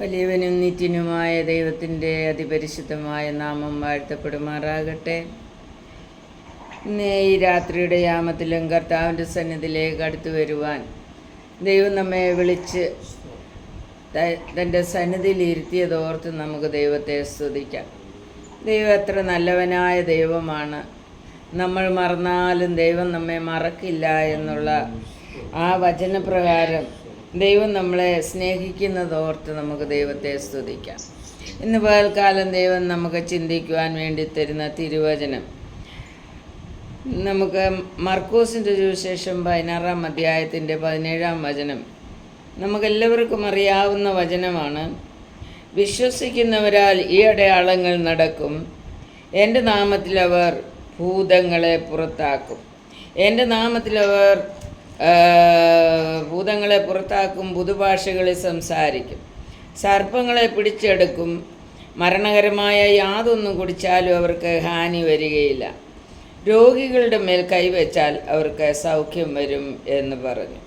വലിയവനും നിത്യനുമായ ദൈവത്തിന്റെ അതിപരിശുദ്ധമായ നാമം വാഴ്ത്തപ്പെടുമാറാകട്ടെ. ഇന്ന് ഈ രാത്രിയുടെ യാമത്തിലും കർത്താവിന്റെ സന്നിധിയിലേക്ക് അടുത്തു വരുവാൻ ദൈവം നമ്മെ വിളിച്ച് തന്റെ സന്നിധിയിൽ ഇരുത്തിയതോർത്ത് നമുക്ക് ദൈവത്തെ സ്തുതിക്കാം. ദൈവം എത്ര നല്ലവനായ ദൈവമാണ്. നമ്മൾ മറന്നാലും ദൈവം നമ്മെ മറക്കില്ല എന്നുള്ള ആ വചനപ്രകാരം ദൈവം നമ്മളെ സ്നേഹിക്കുന്നതോർത്ത് നമുക്ക് ദൈവത്തെ സ്തുതിക്കാം. ഇന്ന് പകൽക്കാലം ദൈവം നമുക്ക് ചിന്തിക്കുവാൻ വേണ്ടി തരുന്ന തിരുവചനം. നമുക്ക് മർക്കൂസിന്റെ സുവിശേഷം പതിനാറാം അധ്യായത്തിന്റെ പതിനേഴാം വചനം. നമുക്കെല്ലാവർക്കും അറിയാവുന്ന വചനമാണ് വിശ്വസിക്കുന്നവരാൽ ഈ അടയാളങ്ങൾ നടക്കും. എന്റെ നാമത്തിൽ അവർ ഭൂതങ്ങളെ പുറത്താക്കും. എന്റെ നാമത്തിൽ അവർ ഭൂതങ്ങളെ പുറത്താക്കും പുതുഭാഷകളിൽ സംസാരിക്കും. സർപ്പങ്ങളെ പിടിച്ചെടുക്കും. മരണകരമായ യാതൊന്നും കുടിച്ചാലും അവർക്ക് ഹാനി വരികയില്ല. രോഗികളുടെ മേൽ കൈവച്ചാൽ അവർക്ക് സൗഖ്യം വരും എന്ന് പറഞ്ഞു.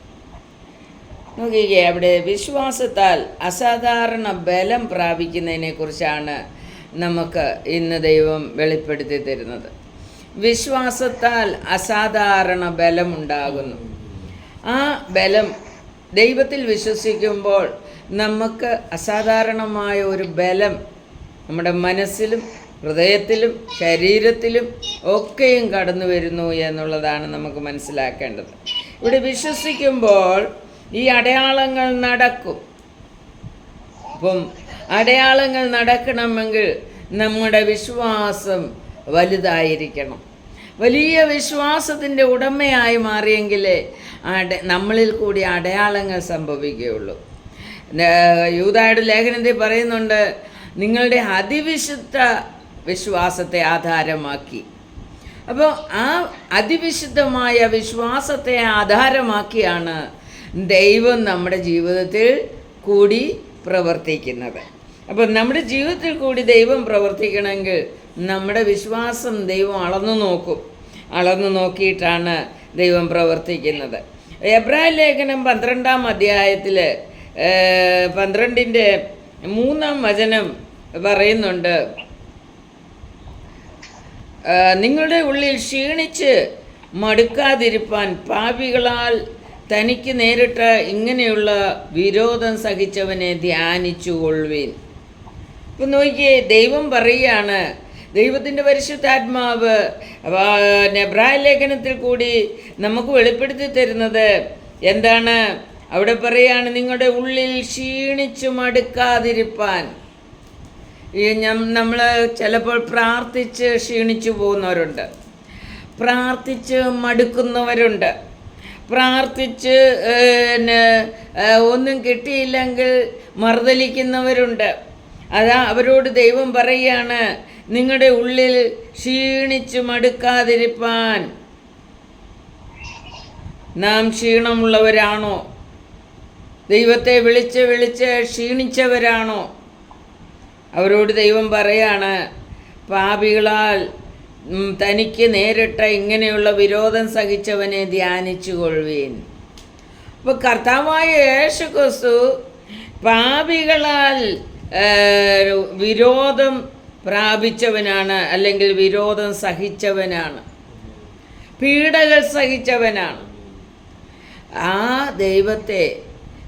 നോക്കിക്കേ അവിടെ വിശ്വാസത്താൽ അസാധാരണ ബലം പ്രാപിക്കുന്നതിനെക്കുറിച്ചാണ് നമുക്ക് ഇന്ന് ദൈവം വെളിപ്പെടുത്തി തരുന്നത്. വിശ്വാസത്താൽ അസാധാരണ ബലമുണ്ടാകുന്നു. ആ ബലം ദൈവത്തിൽ വിശ്വസിക്കുമ്പോൾ നമുക്ക് അസാധാരണമായ ഒരു ബലം നമ്മുടെ മനസ്സിലും ഹൃദയത്തിലും ശരീരത്തിലും ഒക്കെയും കടന്നു വരുന്നു എന്നുള്ളതാണ് നമുക്ക് മനസ്സിലാക്കേണ്ടത്. ഇവിടെ വിശ്വസിക്കുമ്പോൾ ഈ അടയാളങ്ങൾ നടക്കും. അപ്പം അടയാളങ്ങൾ നടക്കണമെങ്കിൽ നമ്മുടെ വിശ്വാസം വലുതായിരിക്കണം. വലിയ വിശ്വാസത്തിന്റെ ഉടമയായി മാറിയെങ്കിലേ നമ്മളിൽ കൂടി അടയാളങ്ങൾ സംഭവിക്കുകയുള്ളൂ. യൂതായുടെ ലേഖനത്തിൽ പറയുന്നുണ്ട്? നിങ്ങളുടെ അതിവിശുദ്ധ വിശ്വാസത്തെ ആധാരമാക്കി. അപ്പോൾ ആ അതിവിശുദ്ധമായ വിശ്വാസത്തെ ആധാരമാക്കിയാണ് ദൈവം നമ്മുടെ ജീവിതത്തിൽ കൂടി പ്രവർത്തിക്കുന്നത്. അപ്പോൾ നമ്മുടെ ജീവിതത്തിൽ കൂടി ദൈവം പ്രവർത്തിക്കണമെങ്കിൽ നമ്മുടെ വിശ്വാസം ദൈവം അളന്നു നോക്കും. അളന്നു നോക്കിയിട്ടാണ് ദൈവം പ്രവർത്തിക്കുന്നത്. എബ്രാഹിം ലേഖനം പന്ത്രണ്ടാം അധ്യായത്തിൽ പന്ത്രണ്ടിന്റെ മൂന്നാം വചനം പറയുന്നുണ്ട്. നിങ്ങളുടെ ഉള്ളിൽ ക്ഷീണിച്ച് മടുക്കാതിരിപ്പാൻ പാപികളാൽ തനിക്ക് നേരിട്ട ഇങ്ങനെയുള്ള വിരോധം സഹിച്ചവനെ ധ്യാനിച്ചു കൊള്ളുവീൻ ഇപ്പം നോക്കിയേ ദൈവം പറയുകയാണ് ദൈവത്തിന്റെ പരിശുദ്ധാത്മാവ് നെബ്രായ ലേഖനത്തിൽ കൂടി നമുക്ക് വെളിപ്പെടുത്തി തരുന്നത് എന്താണ്? അവിടെ പറയാണ് നിങ്ങളുടെ ഉള്ളിൽ ക്ഷീണിച്ചു മടുക്കാതിരിപ്പാൻ. നമ്മൾ ചിലപ്പോൾ പ്രാർത്ഥിച്ച് ക്ഷീണിച്ചു പോകുന്നവരുണ്ട്. പ്രാർത്ഥിച്ച് മടുക്കുന്നവരുണ്ട്. പ്രാർത്ഥിച്ച് ഒന്നും കിട്ടിയില്ലെങ്കിൽ മറുതലിക്കുന്നവരുണ്ട്. അതാ അവരോട് ദൈവം പറയുകയാണ് നിങ്ങളുടെ ഉള്ളിൽ ക്ഷീണിച്ചു മടുക്കാതിരിപ്പാൻ. നാം ക്ഷീണമുള്ളവരാണോ? ദൈവത്തെ വിളിച്ച് വിളിച്ച് ക്ഷീണിച്ചവരാണോ? അവരോട് ദൈവം പറയാണ് പാപികളാൽ തനിക്ക് നേരിട്ട ഇങ്ങനെയുള്ള വിരോധം സഹിച്ചവനെ ധ്യാനിച്ചു കൊള്ളുവീൻ അപ്പോൾ കർത്താവായ യേശു ക്രിസ്തു പാപികളാൽ വിരോധം പ്രാപിച്ചവനാണ് അല്ലെങ്കിൽ വിരോധം സഹിച്ചവനാണ്. പീഡകൾ സഹിച്ചവനാണ്. ആ ദൈവത്തെ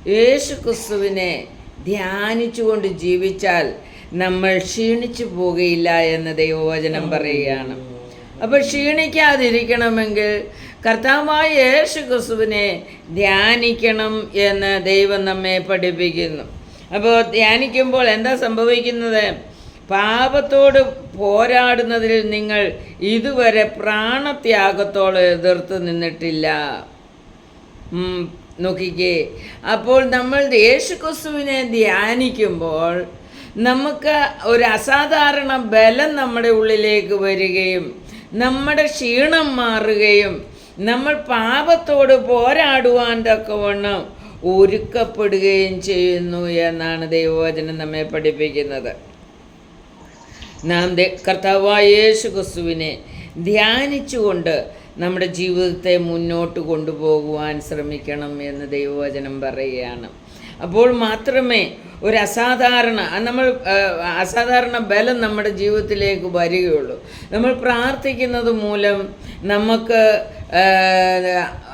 യേശു ക്രിസ്തുവിനെ ധ്യാനിച്ചുകൊണ്ട് ജീവിച്ചാൽ നമ്മൾ ക്ഷീണിച്ചു പോകുകയില്ല എന്ന് ദൈവവചനം പറയുകയാണ്. അപ്പോൾ ക്ഷീണിക്കാതിരിക്കണമെങ്കിൽ കർത്താവായ യേശു ക്രിസ്തുവിനെ ധ്യാനിക്കണം എന്ന് ദൈവം നമ്മെ പഠിപ്പിക്കുന്നു. അപ്പോൾ ധ്യാനിക്കുമ്പോൾ എന്താ സംഭവിക്കുന്നത്? പാപത്തോട് പോരാടുന്നതിൽ നിങ്ങൾ ഇതുവരെ പ്രാണത്യാഗത്തോളം എതിർത്ത് നിന്നിട്ടില്ല. നോക്കിക്കേ. അപ്പോൾ നമ്മൾ യേശുക്രിസ്തുവിനെ ധ്യാനിക്കുമ്പോൾ നമുക്ക് ഒരു അസാധാരണ ബലം നമ്മുടെ ഉള്ളിലേക്ക് വരികയും നമ്മുടെ ക്ഷീണം മാറുകയും നമ്മൾ പാപത്തോട് പോരാടുവാൻ തക്കവണ്ണം ഒരുക്കപ്പെടുകയും ചെയ്യുന്നു എന്നാണ് ദൈവവചനം നമ്മെ പഠിപ്പിക്കുന്നത്. നാം കർത്താവായ ക്രിസ്തുവിനെ ധ്യാനിച്ചുകൊണ്ട് നമ്മുടെ ജീവിതത്തെ മുന്നോട്ട് കൊണ്ടുപോകുവാൻ ശ്രമിക്കണം എന്ന് ദൈവവചനം പറയുകയാണ്. അപ്പോൾ മാത്രമേ ഒരു അസാധാരണ നമ്മൾ അസാധാരണ ബലം നമ്മുടെ ജീവിതത്തിലേക്ക് വരികയുള്ളൂ. നമ്മൾ പ്രാർത്ഥിക്കുന്നത് മൂലം നമുക്ക്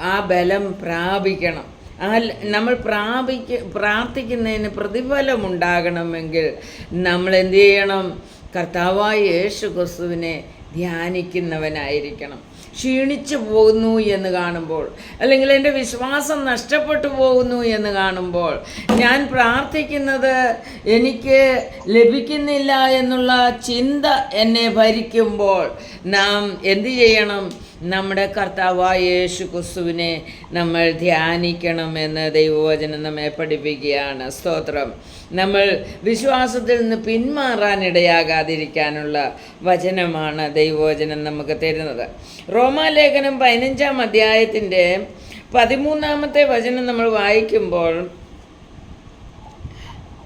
ആ, ബലം പ്രാപിക്കണം. ആ നമ്മൾ പ്രാപിക്ക പ്രാർത്ഥിക്കുന്നതിന് പ്രതിഫലം ഉണ്ടാകണമെങ്കിൽ നമ്മൾ എന്ത് ചെയ്യണം? കർത്താവായ യേശു ക്രിസ്തുവിനെ ധ്യാനിക്കുന്നവനായിരിക്കണം. ക്ഷീണിച്ചു പോകുന്നു എന്ന് കാണുമ്പോൾ അല്ലെങ്കിൽ എന്റെ വിശ്വാസം നഷ്ടപ്പെട്ടു പോകുന്നു എന്ന് കാണുമ്പോൾ ഞാൻ പ്രാർത്ഥിക്കുന്നത് എനിക്ക് ലഭിക്കുന്നില്ല എന്നുള്ള ചിന്ത എന്നെ ഭരിക്കുമ്പോൾ നാം എന്തു ചെയ്യണം? നമ്മുടെ കർത്താവായ യേശു ക്രിസ്തുവിനെ നമ്മൾ ധ്യാനിക്കണമെന്ന് ദൈവവചനം നമ്മെ പഠിപ്പിക്കുകയാണ്. സ്തോത്രം. നമ്മൾ വിശ്വാസത്തിൽ നിന്ന് പിന്മാറാൻ ഇടയാകാതിരിക്കാനുള്ള വചനമാണ് ദൈവവചനം നമുക്ക് തരുന്നത്. റോമാലേഖനം പതിനഞ്ചാം അധ്യായത്തിന്റെ പതിമൂന്നാമത്തെ വചനം നമ്മൾ വായിക്കുമ്പോൾ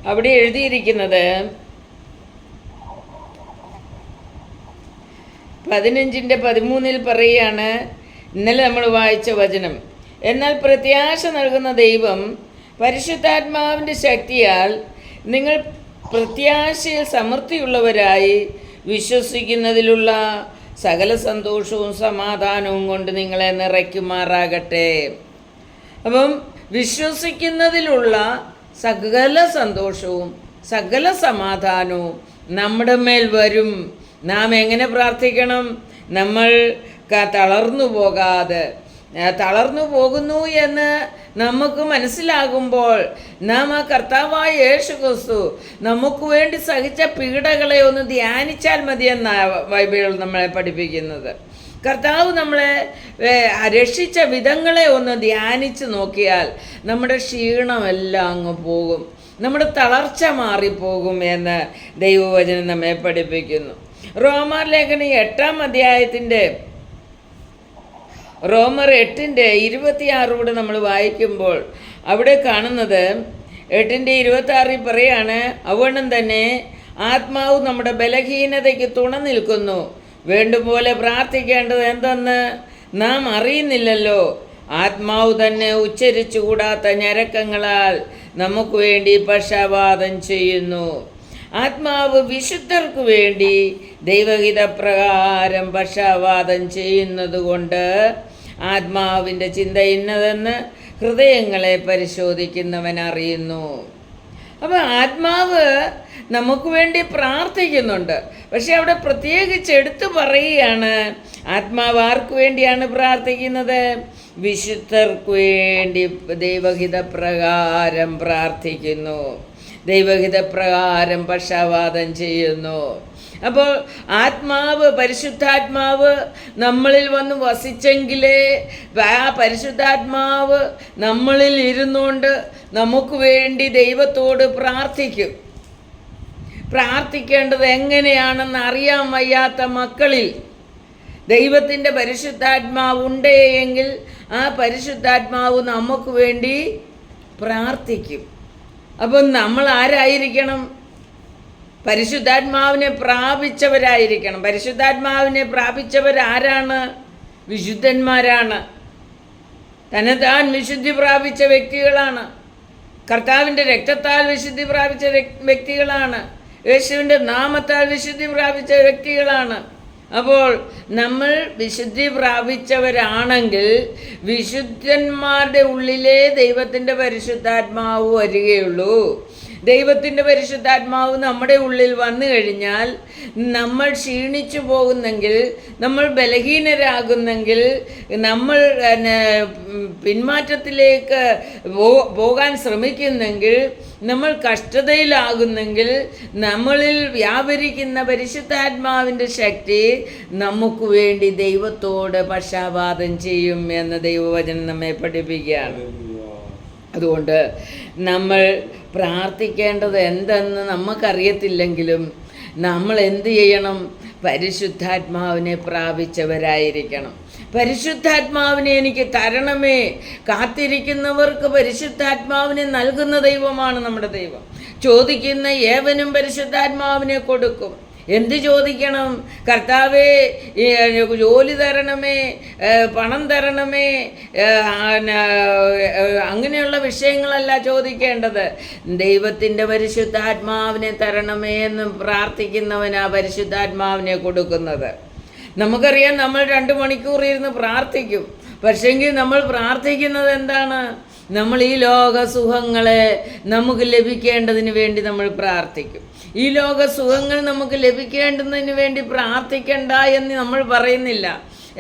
അവിടെ എഴുതിയിരിക്കുന്നത് പതിനഞ്ചിന്റെ പതിമൂന്നിൽ പറയുകയാണ് ഇന്നലെ നമ്മൾ വായിച്ച വചനം. എന്നാൽ പ്രത്യാശ നൽകുന്ന ദൈവം പരിശുദ്ധാത്മാവിന്റെ ശക്തിയാൽ നിങ്ങൾ പ്രത്യാശയിൽ സമൃദ്ധിയുള്ളവരായി വിശ്വസിക്കുന്നതിലുള്ള സകല സന്തോഷവും സമാധാനവും കൊണ്ട് നിങ്ങളെ നിറയ്ക്കുമാറാകട്ടെ. അപ്പം വിശ്വസിക്കുന്നതിലുള്ള സകല സന്തോഷവും സകല സമാധാനവും നമ്മുടെ മേൽ വരും. നാം എങ്ങനെ പ്രാർത്ഥിക്കണം? നമ്മൾ തളർന്നു പോകാതെ തളർന്നു പോകുന്നു എന്ന് നമുക്ക് മനസ്സിലാകുമ്പോൾ നാം ആ കർത്താവായ യേശു ക്രിസ്തു നമുക്ക് വേണ്ടി സഹിച്ച പീഡകളെ ഒന്ന് ധ്യാനിച്ചാൽ മതിയെന്നാണ് ബൈബിൾ നമ്മളെ പഠിപ്പിക്കുന്നത്. കർത്താവ് നമ്മളെ രക്ഷിച്ച വിധങ്ങളെ ഒന്ന് ധ്യാനിച്ച് നോക്കിയാൽ നമ്മുടെ ക്ഷീണമെല്ലാം അങ്ങ് പോകും. നമ്മുടെ തളർച്ച മാറിപ്പോകും എന്ന് ദൈവവചനം നമ്മെ പഠിപ്പിക്കുന്നു. റോമാർ ലേഖനം എട്ടാം അധ്യായത്തിന്റെ റോമർ എട്ടിന്റെ ഇരുപത്തിയാറൂടെ നമ്മൾ വായിക്കുമ്പോൾ അവിടെ കാണുന്നത് എട്ടിന്റെ ഇരുപത്തി പറയാണ് അവണ്ണം തന്നെ ആത്മാവ് നമ്മുടെ ബലഹീനതയ്ക്ക് തുണ നിൽക്കുന്നു. വേണ്ടുപോലെ പ്രാർത്ഥിക്കേണ്ടത് എന്തെന്ന് നാം അറിയുന്നില്ലല്ലോ. ആത്മാവ് തന്നെ ഉച്ചരിച്ചുകൂടാത്ത ഞരക്കങ്ങളാൽ നമുക്ക് വേണ്ടി പക്ഷാപാതം ചെയ്യുന്നു. ആത്മാവ് വിശുദ്ധർക്ക് വേണ്ടി ദൈവഹിതപ്രകാരം പക്ഷാവാദം ചെയ്യുന്നത് കൊണ്ട് ആത്മാവിന്റെ ചിന്ത ഇന്നതെന്ന് ഹൃദയങ്ങളെ പരിശോധിക്കുന്നവൻ അറിയുന്നു. അപ്പോൾ ആത്മാവ് നമുക്ക് വേണ്ടി പ്രാർത്ഥിക്കുന്നുണ്ട്. പക്ഷെ അവിടെ പ്രത്യേകിച്ച് എടുത്തു പറയുകയാണ് ആത്മാവ് ആർക്ക് വേണ്ടിയാണ് പ്രാർത്ഥിക്കുന്നത്? വിശുദ്ധർക്ക് വേണ്ടി ദൈവഹിത പ്രകാരം പ്രാർത്ഥിക്കുന്നു. ദൈവഹിതപ്രകാരം പക്ഷാപാതം ചെയ്യുന്നു. അപ്പോൾ ആത്മാവ് പരിശുദ്ധാത്മാവ് നമ്മളിൽ വന്ന് വസിച്ചെങ്കിലേ ആ പരിശുദ്ധാത്മാവ് നമ്മളിൽ ഇരുന്നുകൊണ്ട് നമുക്ക് വേണ്ടി ദൈവത്തോട് പ്രാർത്ഥിക്കും. പ്രാർത്ഥിക്കേണ്ടത് എങ്ങനെയാണെന്ന് അറിയാൻ വയ്യാത്ത മക്കളിൽ ദൈവത്തിന്റെ പരിശുദ്ധാത്മാവ് ഉണ്ടെങ്കിൽ ആ പരിശുദ്ധാത്മാവ് നമുക്ക് വേണ്ടി പ്രാർത്ഥിക്കും. അപ്പം നമ്മൾ ആരായിരിക്കണം പരിശുദ്ധാത്മാവിനെ പ്രാപിച്ചവരായിരിക്കണം. പരിശുദ്ധാത്മാവിനെ പ്രാപിച്ചവരാരാണ്? വിശുദ്ധന്മാരാണ്. തന്നെത്താൻ വിശുദ്ധി പ്രാപിച്ച വ്യക്തികളാണ്. കർത്താവിന്റെ രക്തത്താൽ വിശുദ്ധി പ്രാപിച്ച വ്യക്തികളാണ്. യേശുവിന്റെ നാമത്താൽ വിശുദ്ധി പ്രാപിച്ച വ്യക്തികളാണ്. അപ്പോൾ നമ്മൾ വിശുദ്ധി പ്രാപിച്ചവരാണെങ്കിൽ വിശുദ്ധന്മാരുടെ ഉള്ളിലേ ദൈവത്തിന്റെ പരിശുദ്ധാത്മാവ് വരികയുള്ളൂ. ദൈവത്തിന്റെ പരിശുദ്ധാത്മാവ് നമ്മുടെ ഉള്ളിൽ വന്നു കഴിഞ്ഞാൽ നമ്മൾ ക്ഷീണിച്ചു പോകുന്നെങ്കിൽ നമ്മൾ ബലഹീനരാകുന്നെങ്കിൽ നമ്മൾ പിന്മാറ്റത്തിലേക്ക് പോകാൻ ശ്രമിക്കുന്നെങ്കിൽ നമ്മൾ കഷ്ടതയിലാകുന്നെങ്കിൽ നമ്മളിൽ വ്യാപരിക്കുന്ന പരിശുദ്ധാത്മാവിന്റെ ശക്തി നമുക്ക് വേണ്ടി ദൈവത്തോട് പക്ഷാപാതം ചെയ്യും എന്ന ദൈവവചനം നമ്മെ പഠിപ്പിക്കുകയാണ്. അതുകൊണ്ട് നമ്മൾ പ്രാർത്ഥിക്കേണ്ടത് എന്തെന്ന് നമുക്കറിയത്തില്ലെങ്കിലും നമ്മൾ എന്ത് ചെയ്യണം? പരിശുദ്ധാത്മാവിനെ പ്രാപിച്ചവരായിരിക്കണം. പരിശുദ്ധാത്മാവിനെ എനിക്ക് തരണമേ. കാത്തിരിക്കുന്നവർക്ക് പരിശുദ്ധാത്മാവിനെ നൽകുന്ന ദൈവമാണ് നമ്മുടെ ദൈവം. ചോദിക്കുന്ന ഏവനും പരിശുദ്ധാത്മാവിനെ കൊടുക്കും. എന്ത് ചോദിക്കണം? കർത്താവേ ജോലി തരണമേ പണം തരണമേ അങ്ങനെയുള്ള വിഷയങ്ങളല്ല ചോദിക്കേണ്ടത്. ദൈവത്തിന്റെ പരിശുദ്ധാത്മാവിനെ തരണമേ എന്ന് പ്രാർത്ഥിക്കുന്നവനാ പരിശുദ്ധാത്മാവിനെ കൊടുക്കുന്നത്. നമുക്കറിയാം നമ്മൾ രണ്ട് മണിക്കൂർ ഇരുന്ന് പ്രാർത്ഥിക്കും. പക്ഷെങ്കിൽ നമ്മൾ പ്രാർത്ഥിക്കുന്നത് എന്താണ്? നമ്മൾ ഈ ലോകസുഖങ്ങളെ നമുക്ക് ലഭിക്കേണ്ടതിന് വേണ്ടി നമ്മൾ പ്രാർത്ഥിക്കും. ഈ ലോകസുഖങ്ങൾ നമുക്ക് ലഭിക്കേണ്ടതിന് വേണ്ടി പ്രാർത്ഥിക്കണ്ട എന്ന് നമ്മൾ പറയുന്നില്ല.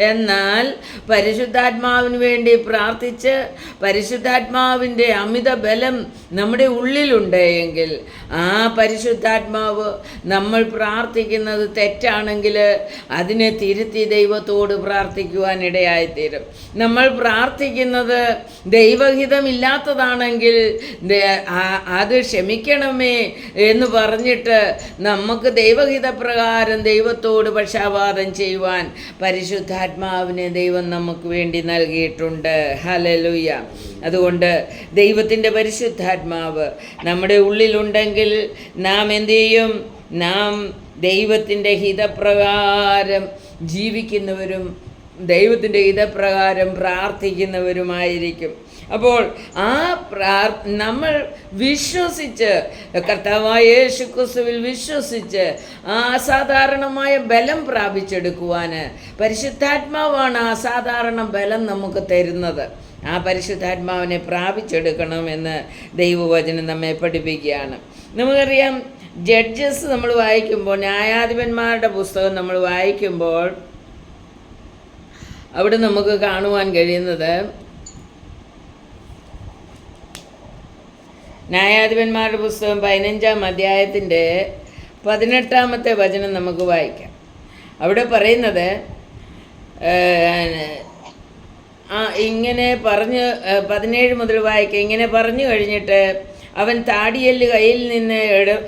എന്നാൽ പരിശുദ്ധാത്മാവിന് വേണ്ടി പ്രാർത്ഥിച്ച് പരിശുദ്ധാത്മാവിന്റെ അമിത ബലം നമ്മുടെ ഉള്ളിലുണ്ടെങ്കിൽ ആ പരിശുദ്ധാത്മാവ് നമ്മൾ പ്രാർത്ഥിക്കുന്നത് തെറ്റാണെങ്കിൽ അതിനെ തിരുത്തി ദൈവത്തോട് പ്രാർത്ഥിക്കുവാൻ ഇടയായിത്തീരും. നമ്മൾ പ്രാർത്ഥിക്കുന്നത് ദൈവഹിതമില്ലാത്തതാണെങ്കിൽ അത് ക്ഷമിക്കണമേ എന്ന് പറഞ്ഞിട്ട് നമുക്ക് ദൈവഹിതപ്രകാരം ദൈവത്തോട് പക്ഷാപാതം ചെയ്യുവാൻ പരിശുദ്ധാത്മാവിനെ ദൈവം നമുക്ക് വേണ്ടി നൽകിയിട്ടുണ്ട്. ഹലലുയ അതുകൊണ്ട് ദൈവത്തിന്റെ പരിശുദ്ധാത്മാവ് നമ്മുടെ ഉള്ളിലുണ്ടെങ്കിൽ നാം എന്തു ചെയ്യും? നാം ദൈവത്തിന്റെ ഹിതപ്രകാരം ജീവിക്കുന്നവരും ദൈവത്തിന്റെ ഹിതപ്രകാരം പ്രാർത്ഥിക്കുന്നവരുമായിരിക്കും. അപ്പോൾ ആ പ്രാർ നമ്മൾ വിശ്വസിച്ച് കർത്താവായ യേശു ക്രിസ്തുവിൽ വിശ്വസിച്ച് ആ അസാധാരണമായ ബലം പ്രാപിച്ചെടുക്കുവാൻ പരിശുദ്ധാത്മാവാണ് അസാധാരണ ബലം നമുക്ക് തരുന്നത്. ആ പരിശുദ്ധാത്മാവിനെ പ്രാപിച്ചെടുക്കണമെന്ന് ദൈവവചനം നമ്മെ പഠിപ്പിക്കുകയാണ്. നമുക്കറിയാം ജഡ്ജസ് നമ്മൾ വായിക്കുമ്പോൾ ന്യായാധിപന്മാരുടെ പുസ്തകം നമ്മൾ വായിക്കുമ്പോൾ അവിടെ നമുക്ക് കാണുവാൻ കഴിയുന്നത് ന്യായാധിപന്മാരുടെ പുസ്തകം പതിനഞ്ചാം അധ്യായത്തിന്റെ പതിനെട്ടാമത്തെ വചനം നമുക്ക് വായിക്കാം. അവിടെ പറയുന്നത് ഇങ്ങനെ പറഞ്ഞ് പതിനേഴ് മുതൽ വായിക്കാം. ഇങ്ങനെ പറഞ്ഞു കഴിഞ്ഞിട്ട് അവൻ താടിയൽ കയ്യിൽ നിന്ന്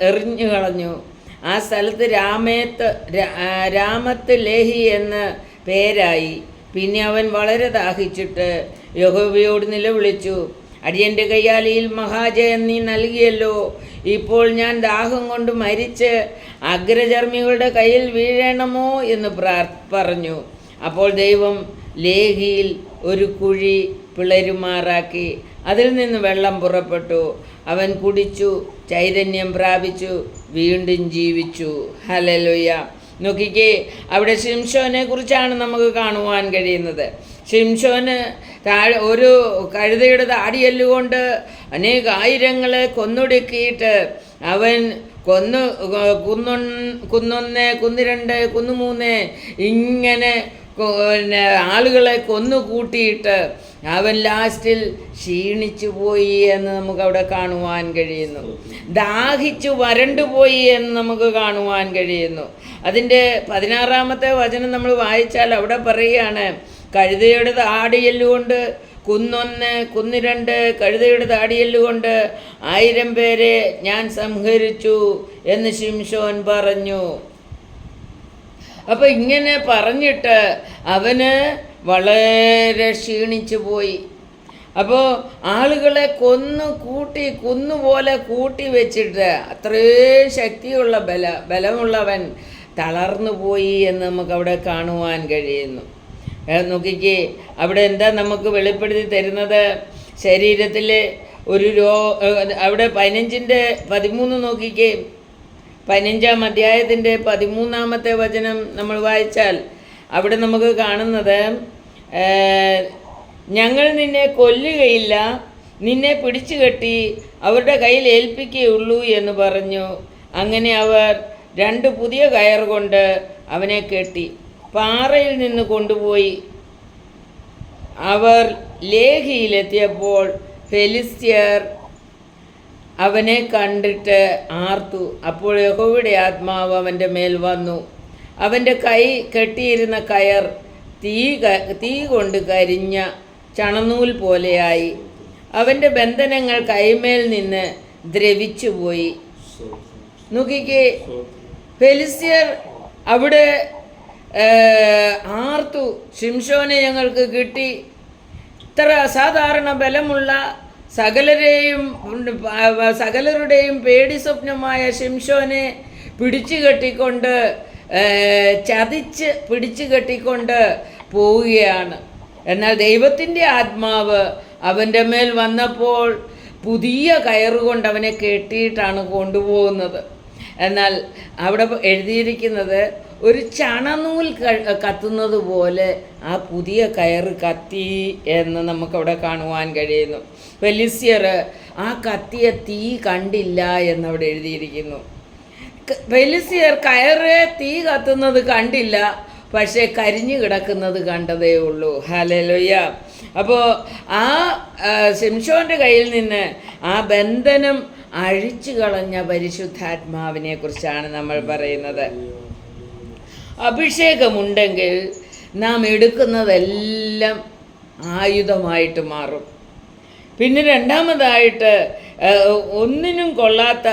എറിഞ്ഞു കളഞ്ഞു. ആ സ്ഥലത്ത് രാമേത്ത് രാമത്ത് ലേഹി എന്ന പേരായി. പിന്നെ അവൻ വളരെ ദാഹിച്ചിട്ട് യഹോവയോട് നിലവിളിച്ചു. അടിയന്റെ കയ്യാലിയിൽ മഹാജയൻ നീ നൽകിയല്ലോ. ഇപ്പോൾ ഞാൻ ദാഹം കൊണ്ട് മരിച്ച് അഗ്രചർമ്മികളുടെ കയ്യിൽ വീഴണമോ എന്ന് പ്രാർ പറഞ്ഞു. അപ്പോൾ ദൈവം ലേഹിയിൽ ഒരു കുഴി പിളരുമാറാക്കി അതിൽ നിന്ന് വെള്ളം പുറപ്പെട്ടു. അവൻ കുടിച്ചു ചൈതന്യം പ്രാപിച്ചു വീണ്ടും ജീവിച്ചു. ഹലലുയ നോക്കിക്കേ അവിടെ ശിംഷോനെ കുറിച്ചാണ് നമുക്ക് കാണുവാൻ കഴിയുന്നത്. ശിംഷോന് താഴെ ഒരു കഴുതയുടെ താടിയല്ലുകൊണ്ട് അനേക ആയിരങ്ങളെ കൊന്നൊടുക്കിയിട്ട് അവൻ കൊന്നു കുന്നൊ കുന്നൊന്ന് കുന്നിരണ്ട് കുന്നുമൂന്ന് ഇങ്ങനെ പിന്നെ ആളുകളെ കൊന്നു കൂട്ടിയിട്ട് അവൻ ലാസ്റ്റിൽ ക്ഷീണിച്ചു പോയി എന്ന് നമുക്ക് അവിടെ കാണുവാൻ കഴിയുന്നു. ദാഹിച്ചു വരണ്ടുപോയി എന്ന് നമുക്ക് കാണുവാൻ കഴിയുന്നു. അതിന്റെ പതിനാറാമത്തെ വചനം നമ്മൾ വായിച്ചാൽ അവിടെ പറയുകയാണ് കഴുതയുടെ താടിയല്ലുകൊണ്ട് കുന്നൊന്ന് കുന്നിരണ്ട് കഴുതയുടെ താടിയല്ലുകൊണ്ട് ആയിരം പേരെ ഞാൻ സംഹരിച്ചു എന്ന് ശിംഷോൻ പറഞ്ഞു. അപ്പോൾ ഇങ്ങനെ പറഞ്ഞിട്ട് അവന് വളരെ ക്ഷീണിച്ചു പോയി. അപ്പോൾ ആളുകളെ കൊന്നു കൂട്ടി കുന്നുപോലെ കൂട്ടി വെച്ചിട്ട് അത്രയും ശക്തിയുള്ള ബല ബലമുള്ളവൻ തളർന്നു പോയി എന്ന് നമുക്ക് അവിടെ കാണുവാൻ കഴിയുന്നു. നോക്കിക്കേ അവിടെ എന്താ നമുക്ക് വെളിപ്പെടുത്തി തരുന്നത്? ശരീരത്തിൽ ഒരു രോ അവിടെ പതിനഞ്ചിന്റെ പതിമൂന്ന് നോക്കിക്കേ. പതിനഞ്ചാം അധ്യായത്തിന്റെ പതിമൂന്നാമത്തെ വചനം നമ്മൾ വായിച്ചാൽ അവിടെ നമുക്ക് കാണുന്നത് ഞങ്ങൾ നിന്നെ കൊല്ലുകയില്ല നിന്നെ പിടിച്ചു കെട്ടി അവരുടെ കയ്യിൽ ഏൽപ്പിക്കുകയുള്ളൂ എന്ന് പറഞ്ഞു. അങ്ങനെ അവർ രണ്ട് പുതിയ കയർ കൊണ്ട് അവനെ കെട്ടി. പാറയിൽ നിന്ന് കൊണ്ടുപോയി. അവർ ലേഖിയിലെത്തിയപ്പോൾ ഫെലിസ്റ്റിയർ അവനെ കണ്ടിട്ട് ആർത്തു. അപ്പോൾ യഹോവയുടെ ആത്മാവ് അവന്റെ മേൽ വന്നു. അവന്റെ കൈ കെട്ടിയിരുന്ന കയർ തീ തീ കൊണ്ട് കരിഞ്ഞ ചണനൂൽ പോലെയായി. അവന്റെ ബന്ധനങ്ങൾ കൈമേൽ നിന്ന് ദ്രവിച്ചുപോയി. നോക്കിക്കേ ഫെലിസ്റ്റിയർ അവിടെ ആർത്തു ശിംഷോനെ ഞങ്ങൾക്ക് കിട്ടി. ഇത്ര അസാധാരണ ബലമുള്ള സകലരെയും സകലരുടെയും പേടി സ്വപ്നമായ ശിംഷോനെ പിടിച്ചു കെട്ടിക്കൊണ്ട് ചതിച്ച് പിടിച്ചു കെട്ടിക്കൊണ്ട് പോവുകയാണ്. എന്നാൽ ദൈവത്തിന്റെ ആത്മാവ് അവന്റെ മേൽ വന്നപ്പോൾ പുതിയ കയറുകൊണ്ട് അവനെ കെട്ടിയിട്ടാണ് കൊണ്ടുപോകുന്നത്. എന്നാൽ അവിടെ എഴുതിയിരിക്കുന്നത് ഒരു ചണനൂൽ കത്തുന്നത് പോലെ ആ പുതിയ കയറ് കത്തി എന്ന് നമുക്കവിടെ കാണുവാൻ കഴിയുന്നു. വെലിസിയർ ആ കത്തിയ തീ കണ്ടില്ല എന്നവിടെ എഴുതിയിരിക്കുന്നു. വെലിസിയർ കയറ് തീ കത്തുന്നത് കണ്ടില്ല പക്ഷേ കരിഞ്ഞു കിടക്കുന്നത് കണ്ടതേ ഉള്ളൂ. ഹലലൊയ്യ അപ്പോൾ ആ, ശിംഷോന്റെ കയ്യിൽ നിന്ന് ആ ബന്ധനം അഴിച്ചു കളഞ്ഞ പരിശുദ്ധാത്മാവിനെ കുറിച്ചാണ് നമ്മൾ പറയുന്നത്. അഭിഷേകമുണ്ടെങ്കിൽ നാം എടുക്കുന്നതെല്ലാം ആയുധമായിട്ട് മാറും. പിന്നെ രണ്ടാമതായിട്ട് ഒന്നിനും കൊള്ളാത്ത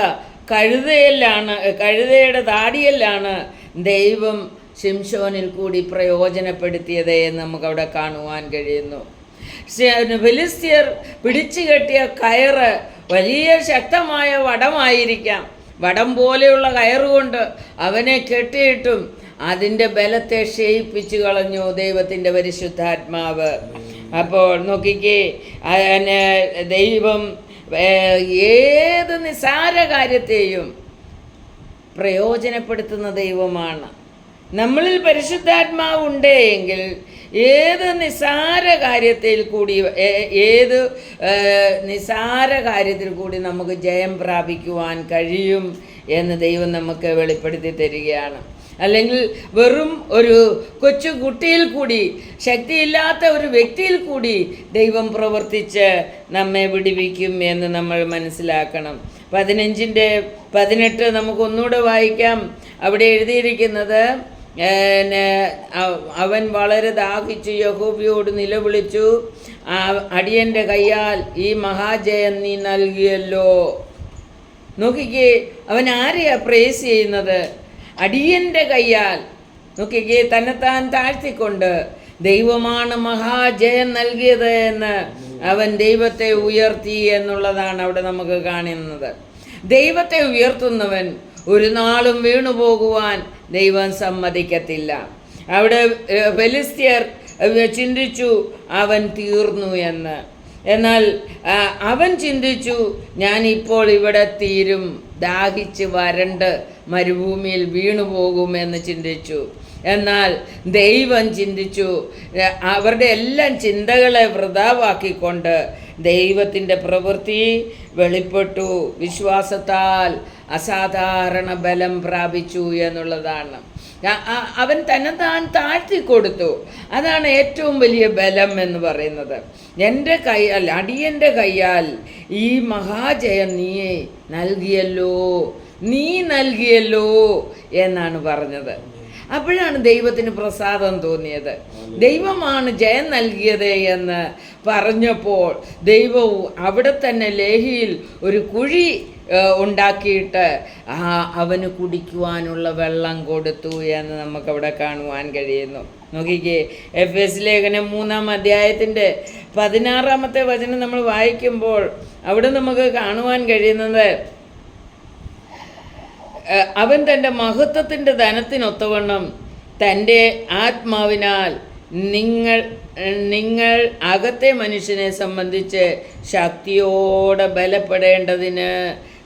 കഴുതയിലാണ് കഴുതയുടെ താടിയല്ലാണ് ദൈവം ശിംഷോനിൽ കൂടി പ്രയോജനപ്പെടുത്തിയത് നമുക്കവിടെ കാണുവാൻ കഴിയുന്നു. ഫിലിസ്തീയർ പിടിച്ചു കെട്ടിയ കയറ് വലിയ ശക്തമായ വടമായിരിക്കാം. വടം പോലെയുള്ള കയറുകൊണ്ട് അവനെ കെട്ടിയിട്ടും അതിന്റെ ബലത്തെ ക്ഷയിപ്പിച്ചു കളഞ്ഞു ദൈവത്തിന്റെ പരിശുദ്ധാത്മാവ്. അപ്പോൾ നോക്കിക്കേ ദൈവം ഏത് നിസാര കാര്യത്തെയും പ്രയോജനപ്പെടുത്തുന്ന ദൈവമാണ്. നമ്മളിൽ പരിശുദ്ധാത്മാവ് എങ്കിൽ ഏത് നിസാര കാര്യത്തിൽ കൂടി ഏത് നിസാര കാര്യത്തിൽ കൂടി നമുക്ക് ജയം പ്രാപിക്കുവാൻ കഴിയും എന്ന് ദൈവം നമുക്ക് വെളിപ്പെടുത്തി തരികയാണ്. അല്ലെങ്കിൽ വെറും ഒരു കൊച്ചു കുട്ടിയിൽ കൂടി ശക്തിയില്ലാത്ത ഒരു വ്യക്തിയിൽ കൂടി ദൈവം പ്രവർത്തിച്ച് നമ്മെ വിടിവിക്കും എന്ന് നമ്മൾ മനസ്സിലാക്കണം. പതിനഞ്ചിന്റെ പതിനെട്ട് നമുക്കൊന്നുകൂടെ വായിക്കാം. അവിടെ എഴുതിയിരിക്കുന്നത് അവൻ വളരെ ദാഹിച്ചു യഹോബിയോട് നിലവിളിച്ചു അടിയന്റെ കയ്യാൽ ഈ മഹാജയം നീ നൽകിയല്ലോ. നോക്കിക്കേ അവൻ ആരെയാണ് പ്രേസ് ചെയ്യുന്നത്? അടിയന്റെ കയ്യാൽ. നോക്കിക്കേ തന്നെത്താൻ താഴ്ത്തിക്കൊണ്ട് ദൈവമാണ് മഹാജയം നൽകിയത് എന്ന് അവൻ ദൈവത്തെ ഉയർത്തി എന്നുള്ളതാണ് അവിടെ നമുക്ക് കാണുന്നത്. ദൈവത്തെ ഉയർത്തുന്നവൻ ഒരു നാളും വീണു പോകുവാൻ ദൈവം സമ്മതിക്കത്തില്ല. അവിടെ ഫെലിസ്ത്യർ ചിന്തിച്ചു അവൻ തീർന്നു എന്ന്. എന്നാൽ അവൻ ചിന്തിച്ചു ഞാൻ ഇപ്പോൾ ഇവിടെ തീരും ദാഹിച്ച് വരണ്ട് മരുഭൂമിയിൽ വീണുപോകുമെന്ന് ചിന്തിച്ചു. എന്നാൽ ദൈവം ചിന്തിച്ചു അവരുടെ എല്ലാം ചിന്തകളെ വൃതാവാക്കിക്കൊണ്ട് ദൈവത്തിന്റെ പ്രവൃത്തി വെളിപ്പെട്ടു വിശ്വാസത്താൽ അസാധാരണ ബലം പ്രാപിച്ചു എന്നുള്ളതാണ്. അവൻ തന്നെ താൻ താഴ്ത്തി കൊടുത്തു. അതാണ് ഏറ്റവും വലിയ ബലം എന്ന് പറയുന്നത്. എന്റെ കൈയാൽ അടിയന്റെ കൈയാൽ ഈ മഹാജയം നീ നൽകിയല്ലോ നീ നൽകിയല്ലോ എന്നാണ് പറഞ്ഞത്. അപ്പോഴാണ് ദൈവത്തിന് പ്രസാദം തോന്നിയത്. ദൈവമാണ് ജയം നൽകിയത് എന്ന് പറഞ്ഞപ്പോൾ ദൈവവും അവിടെ തന്നെ ലേഹിയിൽ ഒരു കുഴി ഉണ്ടാക്കിയിട്ട് അവന് കുടിക്കുവാനുള്ള വെള്ളം കൊടുത്തു എന്ന് നമുക്കവിടെ കാണുവാൻ കഴിയുന്നു. നോക്കിക്കേ എഫ് എസ് ലേഖനം മൂന്നാം അധ്യായത്തിന്റെ പതിനാറാമത്തെ വചനം നമ്മൾ വായിക്കുമ്പോൾ അവിടെ നമുക്ക് കാണുവാൻ കഴിയുന്നത് അവൻ തന്റെ മഹത്വത്തിന്റെ ധനത്തിനൊത്തവണ്ണം തന്റെ ആത്മാവിനാൽ നിങ്ങൾ നിങ്ങൾ അകത്തെ മനുഷ്യനെ സംബന്ധിച്ച് ശക്തിയോടെ ബലപ്പെടേണ്ടതിന്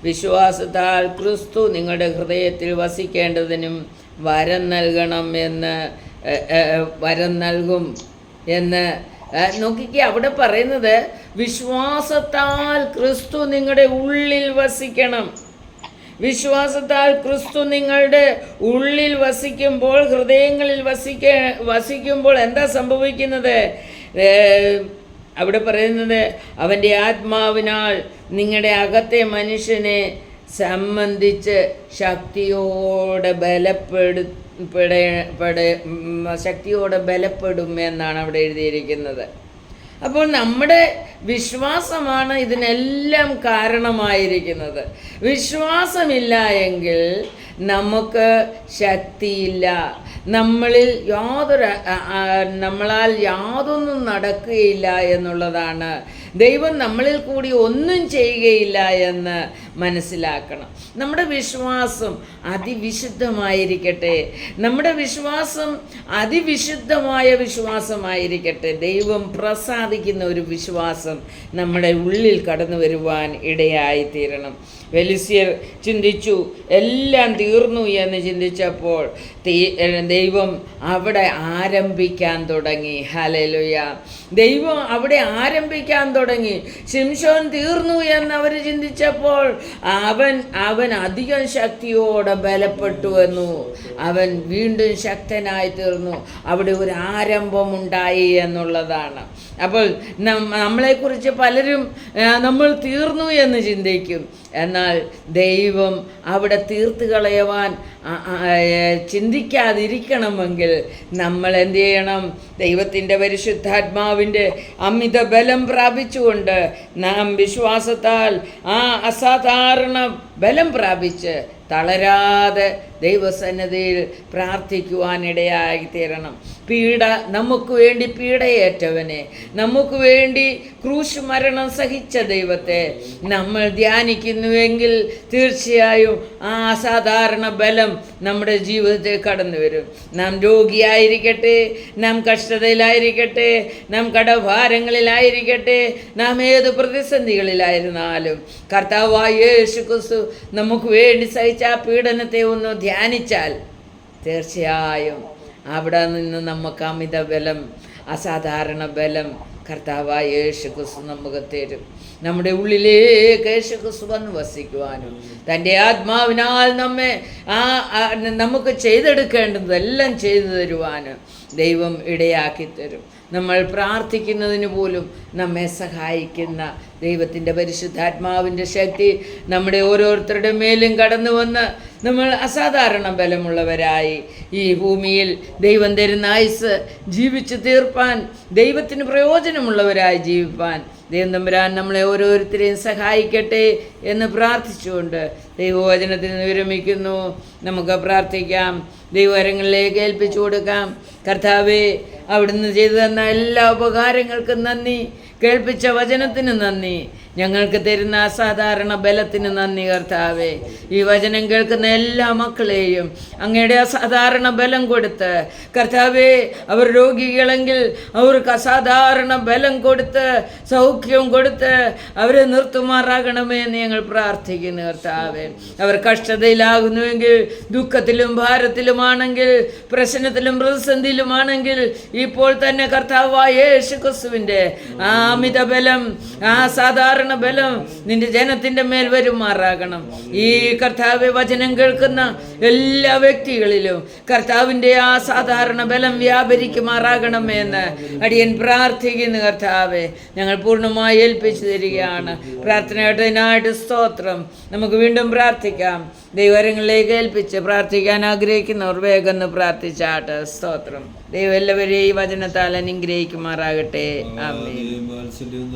വിശ്വാസത്താൽ ക്രിസ്തു നിങ്ങളുടെ ഹൃദയത്തിൽ വസിക്കേണ്ടതിനും വരം നൽകണം എന്ന് വരം നൽകും എന്ന്. നോക്കിക്കേ അവിടെ പറയുന്നത് വിശ്വാസത്താൽ ക്രിസ്തു നിങ്ങളുടെ ഉള്ളിൽ വസിക്കണം. വിശ്വാസത്താൽ ക്രിസ്തു നിങ്ങളുടെ ഉള്ളിൽ വസിക്കുമ്പോൾ ഹൃദയങ്ങളിൽ വസിക്ക വസിക്കുമ്പോൾ എന്താ സംഭവിക്കുന്നത്? അവിടെ പറയുന്നത് അവന്റെ ആത്മാവിനാൽ നിങ്ങളുടെ അകത്തെ മനുഷ്യനെ സംബന്ധിച്ച് ശക്തിയോടെ ബലപ്പെടു പെടേ പെടേ ശക്തിയോടെ ബലപ്പെടും എന്നാണ് അവിടെ എഴുതിയിരിക്കുന്നത്. അപ്പോൾ നമ്മുടെ വിശ്വാസമാണ് ഇതിനെല്ലാം കാരണമായിരിക്കുന്നത്. വിശ്വാസമില്ല എങ്കിൽ നമുക്ക് ശക്തിയില്ല. നമ്മളിൽ യാതൊരു നമ്മളാൽ യാതൊന്നും നടക്കുകയില്ല എന്നുള്ളതാണ്. ദൈവം നമ്മളിൽ കൂടി ഒന്നും ചെയ്യുകയില്ല എന്ന് മനസ്സിലാക്കണം. നമ്മുടെ വിശ്വാസം അതിവിശുദ്ധമായിരിക്കട്ടെ. നമ്മുടെ വിശ്വാസം അതിവിശുദ്ധമായ വിശ്വാസമായിരിക്കട്ടെ. ദൈവം പ്രസാദിക്കുന്ന ഒരു വിശ്വാസം നമ്മുടെ ഉള്ളിൽ കടന്നു വരുവാൻ ഇടയായിത്തീരണം. വെലിസിയർ ചിന്തിച്ചു എല്ലാം തീർന്നു എന്ന് ചിന്തിച്ചപ്പോൾ ദൈവം അവിടെ ആരംഭിക്കാൻ തുടങ്ങി. ഹലലുയ ദൈവം അവിടെ ആരംഭിക്കാൻ തുടങ്ങി. ശിംഷോൻ തീർന്നു എന്ന് അവർ ചിന്തിച്ചപ്പോൾ അവൻ അവൻ അധികം ശക്തിയോടെ ബലപ്പെട്ടു എന്നു അവൻ വീണ്ടും ശക്തനായി തീർന്നു. അവിടെ ഒരു ആരംഭമുണ്ടായി എന്നുള്ളതാണ്. അപ്പോൾ നമ്മളെക്കുറിച്ച് പലരും നമ്മൾ തീർന്നു എന്ന് ചിന്തിക്കും. എന്നാൽ ദൈവം അവിടെ തീർത്ത് കളയുവാൻ ചിന്തിക്കാതിരിക്കണമെങ്കിൽ നമ്മൾ എന്ത് ചെയ്യണം? ദൈവത്തിന്റെ പരിശുദ്ധാത്മാവിന്റെ അമിത ബലം പ്രാപിച്ചുകൊണ്ട് നാം വിശ്വാസത്താൽ ആ അസാധാരണ ബലം പ്രാപിച്ച് തളരാതെ ദൈവസന്നതിയിൽ പ്രാർത്ഥിക്കുവാനിടയായി തീരണം പീഡ നമുക്ക് വേണ്ടി പീഡയേറ്റവനെ നമുക്ക് വേണ്ടി ക്രൂശ് മരണം സഹിച്ച ദൈവത്തെ നമ്മൾ ധ്യാനിക്കുന്നുവെങ്കിൽ തീർച്ചയായും ആ അസാധാരണ ബലം നമ്മുടെ ജീവിതത്തിൽ കടന്നു വരും നാം രോഗിയായിരിക്കട്ടെ നാം കഷ്ടതയിലായിരിക്കട്ടെ നാം കടഭാരങ്ങളിലായിരിക്കട്ടെ നാം ഏത് പ്രതിസന്ധികളിലായിരുന്നാലും കർത്താവായ യേശു ക്രിസ്തു നമുക്ക് വേണ്ടി സഹിച്ച ആ പീഡനത്തെ ഒന്ന് ധ്യാനിച്ചാൽ തീർച്ചയായും അവിടെ നിന്ന് നമുക്ക് അമിത ബലം അസാധാരണ ബലം കർത്താവായ യേശു ക്രിസ്തു നമുക്ക് തരും. നമ്മുടെ ഉള്ളിലേക്ക് യേശു ക്രിസ്തു വന്ന് വസിക്കുവാനും തന്റെ ആത്മാവിനാൽ നമ്മെ ആ, നമുക്ക് ചെയ്തെടുക്കേണ്ടതെല്ലാം ചെയ്തു തരുവാനും ദൈവം ഇടയാക്കി തരും. നമ്മൾ പ്രാർത്ഥിക്കുന്നതിന് പോലും നമ്മെ സഹായിക്കുന്ന ദൈവത്തിന്റെ പരിശുദ്ധാത്മാവിന്റെ ശക്തി നമ്മുടെ ഓരോരുത്തരുടെ മേലും കടന്നു വന്ന് നമ്മൾ അസാധാരണ ബലമുള്ളവരായി ഈ ഭൂമിയിൽ ദൈവം തരുന്ന ആയുസ് ജീവിച്ചു തീർപ്പാൻ ദൈവത്തിന് പ്രയോജനമുള്ളവരായി ജീവിപ്പാൻ ദൈവം തമ്പുരാൻ നമ്മളെ ഓരോരുത്തരെയും സഹായിക്കട്ടെ എന്ന് പ്രാർത്ഥിച്ചുകൊണ്ട് ദൈവവചനത്തിന് നിന്ന് വിരമിക്കുന്നു. നമുക്ക് പ്രാർത്ഥിക്കാം. ദൈവകരങ്ങളിലേക്ക് ഏൽപ്പിച്ചു കൊടുക്കാം. കർത്താവെ അവിടുന്ന് ചെയ്തു തന്ന എല്ലാ ഉപകാരങ്ങൾക്കും നന്ദി. കേൾപ്പിച്ച വചനത്തിന് നന്ദി. ഞങ്ങൾക്ക് തരുന്ന അസാധാരണ ബലത്തിന് നന്ദി കർത്താവേ. ഈ വചനം കേൾക്കുന്ന എല്ലാ മക്കളെയും അങ്ങയുടെ അസാധാരണ ബലം കൊടുത്ത് കർത്താവേ അവർ രോഗികളെങ്കിൽ അവർക്ക് അസാധാരണ ബലം കൊടുത്ത് സൗഖ്യം കൊടുത്ത് അവരെ നിർത്തുമാറാകണമേ എന്ന് ഞങ്ങൾ പ്രാർത്ഥിക്കുന്നു കർത്താവേ. അവർ കഷ്ടതയിലാകുന്നുവെങ്കിൽ ദുഃഖത്തിലും ഭാരത്തിലുമാണെങ്കിൽ പ്രശ്നത്തിലും പ്രതിസന്ധിയിലുമാണെങ്കിൽ ഇപ്പോൾ തന്നെ കർത്താവായ യേശു ക്രിസ്തുവിന്റെ ആ അമിത ബലം ആ സാധാരണ ബലം നിന്റെ ജനത്തിന്റെ മേൽ വരുമാറാകണം. ഈ കർത്താവ് വചനം കേൾക്കുന്ന എല്ലാ വ്യക്തികളിലും കർത്താവിന്റെ ആ സാധാരണ ബലം വ്യാപരിക്കുമാറാകണമേ എന്ന് അടിയൻ പ്രാർത്ഥിക്കുന്നു കർത്താവെ. ഞങ്ങൾ പൂർണമായി ഏൽപ്പിച്ചു തരികയാണ് പ്രാർത്ഥനയോട്ടതിനായിട്ട് സ്തോത്രം. നമുക്ക് വീണ്ടും പ്രാർത്ഥിക്കാം. ദൈവരങ്ങളിലേക്ക് ഏൽപ്പിച്ച് പ്രാർത്ഥിക്കാൻ ആഗ്രഹിക്കുന്നവർ വേഗം പ്രാർത്ഥിച്ചാട്ട് സ്തോത്രം. ദൈവം എല്ലാവരെയും വചനത്താൽ അനുഗ്രഹിക്കുമാറാകട്ടെ. വാത്സല്യം